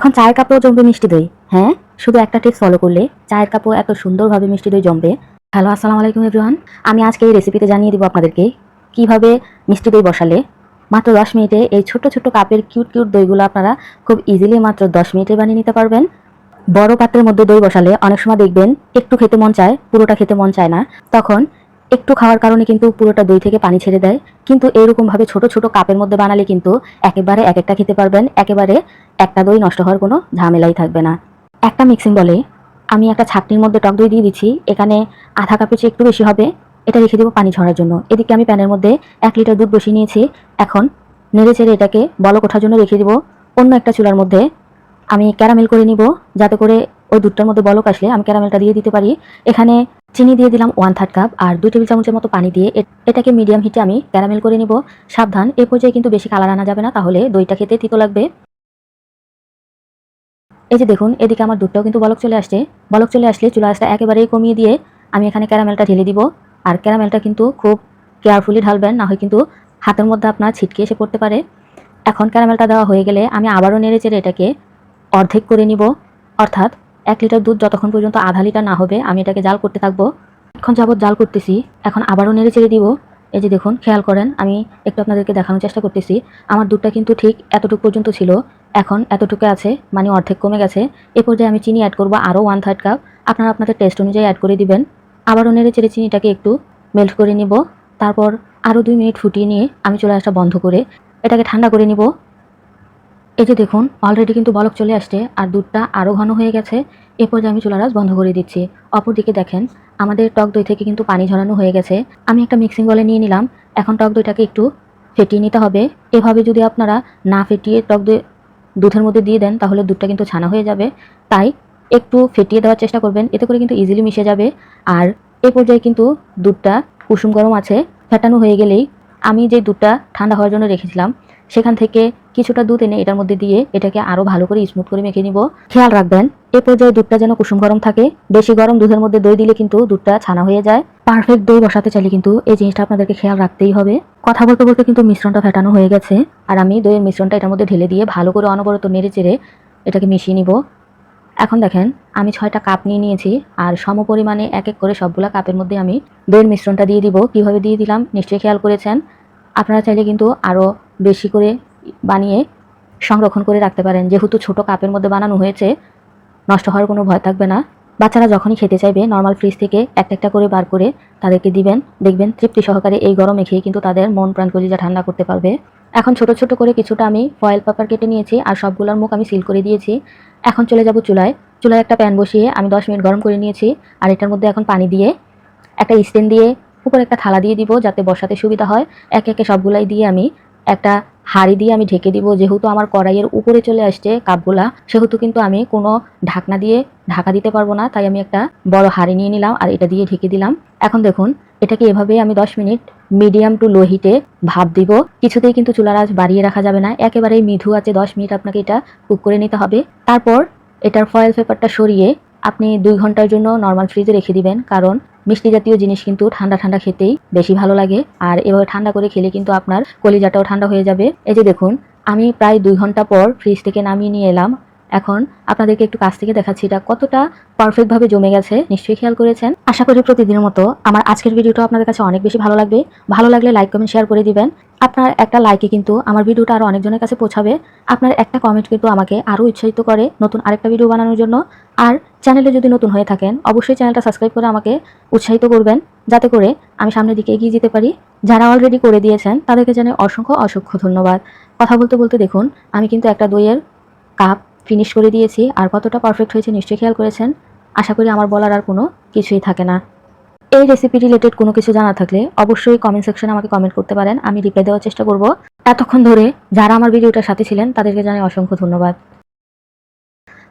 এখন চায়ের কাপেও জমবে মিষ্টি দই। হ্যাঁ? শুধু একটা টিপস ফলো করলে চায়ের কাপও এত সুন্দরভাবে মিষ্টি দই জমবে। হ্যালো আসসালামু আলাইকুম এভরিওয়ান আমি আজকে এই রেসিপিতে জানিয়ে দিব আপনাদেরকে কীভাবে মিষ্টি দই বসালে। মাত্র দশ মিনিটে এই ছোট ছোট কাপের কিউট কিউট দইগুলো আপনারা খুব ইজিলি মাত্র দশ মিনিটে বানিয়ে নিতে পারবেন। বড় পাত্রের মধ্যে দই বসালে অনেক সময় দেখবেন একটু খেতে মন চায়, পুরোটা খেতে মন চায় না। তখন একটু খাওয়ার কারণে কিন্তু পুরোটা দই থেকে পানি ছেড়ে দেয়। কিন্তু এরকম ভাবে ছোট ছোট কাপের মধ্যে বানালে কিন্তু একেবারে এক একটা খেতে পারবেন, একেবারে একটা দই নষ্ট হওয়ার কোনো ঝামেলাই থাকবে না। একটা মিক্সিং বলে, আমি একটা ছাকনির মধ্যে টক দই দিয়ে দিচ্ছি, এখানে আধা কাপের চেয়ে একটু বেশি হবে, এটা রেখে দেবো পানি ঝরার জন্য। এদিকে আমি প্যানের মধ্যে এক লিটার দুধ বসিয়ে নিয়েছি, এখন নেড়ে চেড়ে এটাকে বলক ওঠার জন্য রেখে দেবো। অন্য একটা চুলার মধ্যে আমি ক্যারামেল করে নিব, যাতে করে ওই দুধটার মধ্যে বলক আসলে আমি ক্যারামেলটা দিয়ে দিতে পারি। এখানে চিনি দিয়ে দিলাম ওয়ান থার্ড কাপ আর দুই টেবিল চামচের মতো পানি দিয়ে এটাকে মিডিয়াম হিটে আমি ক্যারামেল করে নিব। সাবধান, এ পর্যায়ে কিন্তু বেশি কালার আনা যাবে না, তাহলে দইটা খেতে তিতো লাগবে। এই যে দেখুন, এদিকে আমার দুধটাও কিন্তু বলক চলে আসছে। বলক চলে আসলে চুলা আঁচটা একেবারেই কমিয়ে দিয়ে আমি এখানে ক্যারামেলটা ঢেলে দিব। আর ক্যারামেলটা কিন্তু খুব কেয়ারফুলি ঢালবেন, না হয় কিন্তু হাতের মধ্যে আপনার ছিটকে এসে পড়তে পারে। এখন ক্যারামেলটা দেওয়া হয়ে গেলে আমি আবারও নেড়ে চেড়ে এটাকে অর্ধেক করে নিব। অর্থাৎ এক লিটার দুধ যতক্ষণ পর্যন্ত আধা লিটার না হবে, আমি এটাকে জাল করতে থাকব। এখন যাবত জাল করতেছি, এখন আবারও নেড়ে চেড়ে দিব। এই যে দেখুন, খেয়াল করেন, আমি একটু আপনাদেরকে দেখানোর চেষ্টা করতেছি। আমার দুধটা কিন্তু ঠিক এতটুকু পর্যন্ত ছিল, এখন এতটুকু আছে মানে অর্ধেক কমে গেছে। এ পর্যায়ে আমি চিনি অ্যাড করব আরও ওয়ান থার্ড কাপ আপনারা আপনাদের টেস্ট অনুযায়ী অ্যাড করে দিবেন। আবারও নেড়ে চেড়ে চিনিটাকে একটু মেল্ট করে নিব। তারপর আরও দুই মিনিট ফুটিয়ে নিয়ে আমি চলে আসটা বন্ধ করে এটাকে ঠান্ডা করে নিব। এই যে দেখুন অলরেডি কিন্তু বলক চলে আসছে আর দুধটা আরও ঘন হয়ে গেছে। এ পর্যায়ে আমি চুলারাস বন্ধ করে দিচ্ছি। অপরদিকে দেখেন, আমাদের টক দই থেকে কিন্তু পানি ঝরানো হয়ে গেছে। আমি একটা মিক্সিং বলে নিয়ে নিলাম। এখন টক দইটাকে একটু ফেটিয়ে নিতে হবে। এভাবে যদি আপনারা না ফেটিয়ে টক দই দুধের মধ্যে দিয়ে দেন, তাহলে দুধটা কিন্তু ছানা হয়ে যাবে। তাই একটু ফেটিয়ে দেওয়ার চেষ্টা করবেন। এতে করে কিন্তু ইজিলি মিশে যাবে। আর এ পর্যায়ে কিন্তু দুধটা কুসুম গরম আছে, ফেটানো হয়ে গেলেই আমি যে দুধটা ঠান্ডা হওয়ার জন্য রেখেছিলাম, সেখান থেকে কিছুটা দুধ এনে এটার মধ্যে দিয়ে এটাকে আরও ভালো করে স্মুথ করে মেখে নিব। খেয়াল রাখবেন, এ পর্যায়ে দুধটা যেন কুসুম গরম থাকে। বেশি গরম দুধের মধ্যে দই দিলে কিন্তু দুধটা ছানা হয়ে যায়। পারফেক্ট দই বসাতে চাইলে কিন্তু এই জিনিসটা আপনাদেরকে খেয়াল রাখতেই হবে। কথা বলতে বলতে কিন্তু মিশ্রণটা ফেটানো হয়ে গেছে। আর আমি দইয়ের মিশ্রণটা এটার মধ্যে ঢেলে দিয়ে ভালো করে অনবরত নেড়ে চেড়ে এটাকে মিশিয়ে নিব। এখন দেখেন, আমি ছয়টা কাপ নিয়ে নিয়েছি। আর সম পরিমাণে এক এক করে সবগুলা কাপের মধ্যে আমি দইয়ের মিশ্রণটা দিয়ে দিব। কীভাবে দিয়ে দিলাম, নিশ্চয়ই খেয়াল করেছেন। আপনারা চাইলে কিন্তু আরও বেশি করে বানিয়ে সংরক্ষণ করে রাখতে পারেন। যেহেতু ছোট কাপের মধ্যে বানানো হয়েছে, নষ্ট হওয়ার কোনো ভয় থাকবে না। বাচ্চারা যখনই খেতে চাইবে নর্মাল ফ্রিজ থেকে একটা একটা করে বার করে তাদেরকে দিবেন। দেখবেন তৃপ্তি সহকারে এই গরমে খেয়ে কিন্তু তাদের মন প্রাণ কলিজা ঠান্ডা করতে পারবে। এখন ছোট ছোট করে কিছুটা আমি ফয়েল পেপার কেটে নিয়েছি আর সবগুলোর মুখ আমি সিল করে দিয়েছি। এখন চলে যাব চুলায়। চুলায় একটা প্যান বসিয়ে আমি দশ মিনিট গরম করে নিয়েছি আর এটার মধ্যে এখন পানি দিয়ে একটা স্ট্যান্ড দিয়ে উপরে একটা থালা দিয়ে দিব যাতে বসাতে সুবিধা হয়। একে একে সবগুলাই দিয়ে আমি একটা হাঁড়ি দিয়ে আমি ঢেকে দিব, যেহেতু আমার কড়াইয়ের উপরে চলে আসছে কাপগুলা, সেহেতু কিন্তু আমি কোনো ঢাকনা দিয়ে ঢাকা দিতে পারব না, তাই আমি একটা বড় হাঁড়ি নিয়ে নিলাম আর এটা দিয়ে ঢেকে দিলাম। এখন দেখুন, এটাকে এভাবে আমি দশ মিনিট মিডিয়াম টু লো হিটে ভাপ দিব। কিছুতেই কিন্তু চুলার আঁচ বাড়িয়ে রাখা যাবে না, একেবারেই মৃদু আছে দশ মিনিট আপনাকে এটা কুক করে নিতে হবে। তারপর এটার ফয়েল পেপারটা সরিয়ে আপনি দুই ঘণ্টার জন্য নর্মাল ফ্রিজে রেখে দিবেন, কারণ মিষ্টি জাতীয় জিনিস কিন্তু ঠান্ডা ঠান্ডা খেতেই বেশি ভালো লাগে। আর এভাবে ঠান্ডা করে খেলে কিন্তু আপনার কলিজাটাও ঠান্ডা হয়ে যাবে। এই যে দেখুন, আমি প্রায় দুই ঘণ্টা পর ফ্রিজ থেকে নামিয়ে নিয়ে এলাম। এখন আপনাদেরকে একটু কাছ থেকে দেখাচ্ছি এটা কতটা পারফেক্টভাবে জমে গেছে, নিশ্চয়ই খেয়াল করেছেন। আশা করি প্রতিদিনের মতো আমার আজকের ভিডিওটা আপনাদের কাছে অনেক বেশি ভালো লাগবে। ভালো লাগলে লাইক কমেন্ট শেয়ার করে দিবেন। আপনার একটা লাইকে কিন্তু আমার ভিডিওটা আরও অনেকজনের কাছে পৌঁছাবে। আপনার একটা কমেন্ট কিন্তু আমাকে আরও উৎসাহিত করে নতুন আরেকটা ভিডিও বানানোর জন্য। আর চ্যানেলে যদি নতুন হয়ে থাকেন, অবশ্যই চ্যানেলটা সাবস্ক্রাইব করে আমাকে উৎসাহিত করবেন। যাতে করে আমি সামনের দিকে এগিয়ে যেতে পারি। যারা অলরেডি করে দিয়েছেন, তাদেরকে জানাই অসংখ্য অসংখ্য ধন্যবাদ। কথা বলতে বলতে দেখুন, আমি কিন্তু একটা দইয়ের কাপ ফিনিশ করে দিয়েছি। আর কতটা পারফেক্ট হয়েছে নিশ্চয়ই খেয়াল করেছেন? আশা করি আমার বলার আর কোনো কিছুই থাকে না। এই রেসিপি রিলেটেড কোনো কিছু জানা থাকলে অবশ্যই কমেন্ট সেকশনে আমাকে কমেন্ট করতে পারেন। আমি রিপ্লাই দেওয়ার চেষ্টা করব। এতক্ষণ ধরে যারা আমার ভিডিওটার সাথে ছিলেন, তাদেরকে জানাই অসংখ্য ধন্যবাদ।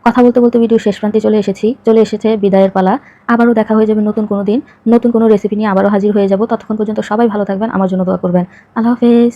কথা বলতে বলতে ভিডিও শেষ প্রান্তে চলে এসেছি। চলে এসেছে বিদায়ের পালা। আবারও দেখা হয়ে যাবে নতুন কোনো দিন। নতুন কোনো রেসিপি নিয়ে আবারও হাজির হয়ে যাব। ততক্ষণ পর্যন্ত সবাই ভালো থাকবেন। আমার জন্য দোয়া করবেন। আল্লাহ হাফেজ।